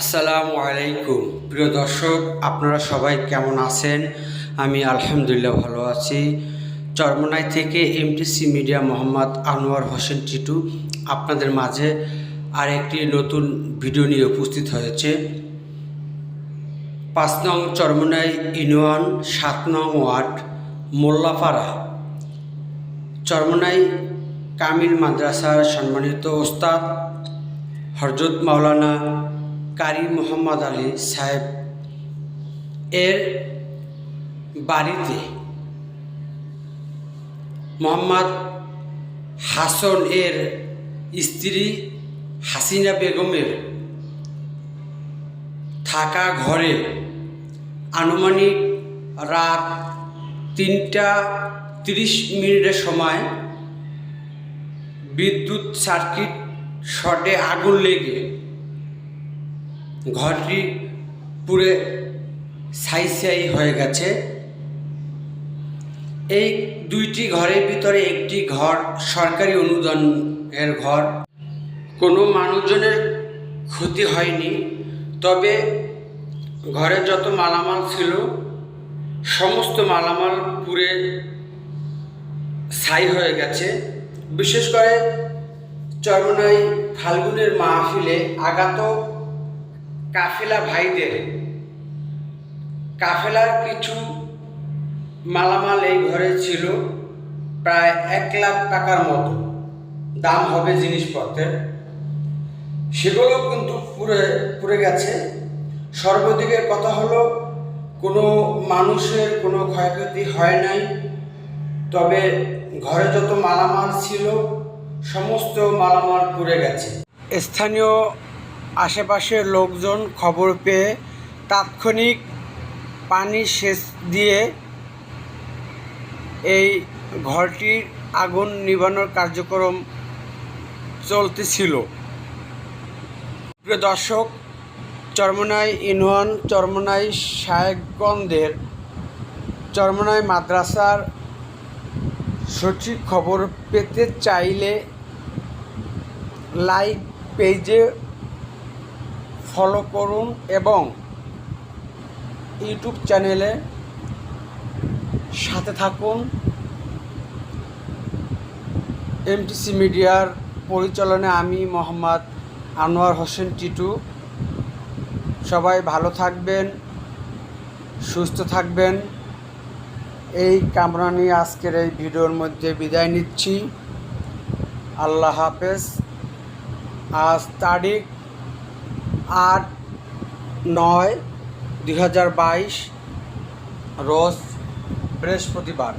আসসালামু আলাইকুম। প্রিয় দর্শক, আপনারা সবাই কেমন আছেন? আমি আলহামদুলিল্লাহ ভালো আছি। চরমনাই থেকে এমটিসি মিডিয়া মোহাম্মদ আনোয়ার হোসেন টিটু আপনাদের মাঝে আর একটি নতুন ভিডিও নিয়ে উপস্থিত হয়েছে। পাঁচ নং চরমনাই ইউনিয়ন, সাত নং ওয়ার্ড, মোল্লাপাড়া। চরমনাই কামিল মাদ্রাসার সম্মানিত ওস্তাদ হরজত মাওলানা কারি মোহাম্মদ আলী সাহেব এর বাড়িতে মোহাম্মদ হাসন এর স্ত্রী হাসিনা বেগমের থাকা ঘরে আনুমানিক রাত তিনটা তিরিশ মিনিটের সময় বিদ্যুৎ সার্কিট শর্টে আগুন লেগে ঘরটি পুরে ছাই ছাই হয়ে গেছে। এই দুইটি ঘরের ভিতরে একটি ঘর সরকারি অনুদানের ঘর। কোনো মানুষজনের ক্ষতি হয়নি, তবে ঘরে যত মালামাল ছিল, সমস্ত মালামাল পুরে ছাই হয়ে গেছে। বিশেষ করে চরমনাই ফাল্গুনের মাহফিলে আগাত কাফেলা ভাইদের। কাফেলার কিছু মালামাল এই ঘরে ছিল, প্রায় এক লাখ টাকার মতো। দাম হবে জিনিসপত্রের। সেগুলো কিন্তু পুরে পুড়ে গেছে। সর্বদিকের কথা হলো, কোনো মানুষের কোনো ক্ষয়ক্ষতি হয় নাই। তবে ঘরে যত মালামাল ছিল, সমস্ত মালামাল পুড়ে গেছে। স্থানীয় আশেপাশের লোকজন খবর পেয়ে তাৎক্ষণিক পানি সেচ দিয়ে এই ঘরটির আগুন নিভানোর কার্যক্রম চলতেছিল। প্রিয় দর্শক, চরমনাই ইউনিয়ন চরমনাই শায়েকগঞ্জের চরমনাই মাদ্রাসার সঠিক খবর পেতে চাইলে লাইক পেজে ফলো করুন এবং ইউটিউব চ্যানেলে সাথে থাকুন। এমটিসি মিডিয়ার পরিচালনায় আমি মোহাম্মদ আনোয়ার হোসেন টিটু। সবাই ভালো থাকবেন, সুস্থ থাকবেন। এই কামনা নিয়ে আজকের এই ভিডিওর মধ্যে বিদায় নিচ্ছি। আল্লাহ হাফেজ। আজ তারিখ আট নয় দুই রোজ বৃহস্পতিবার।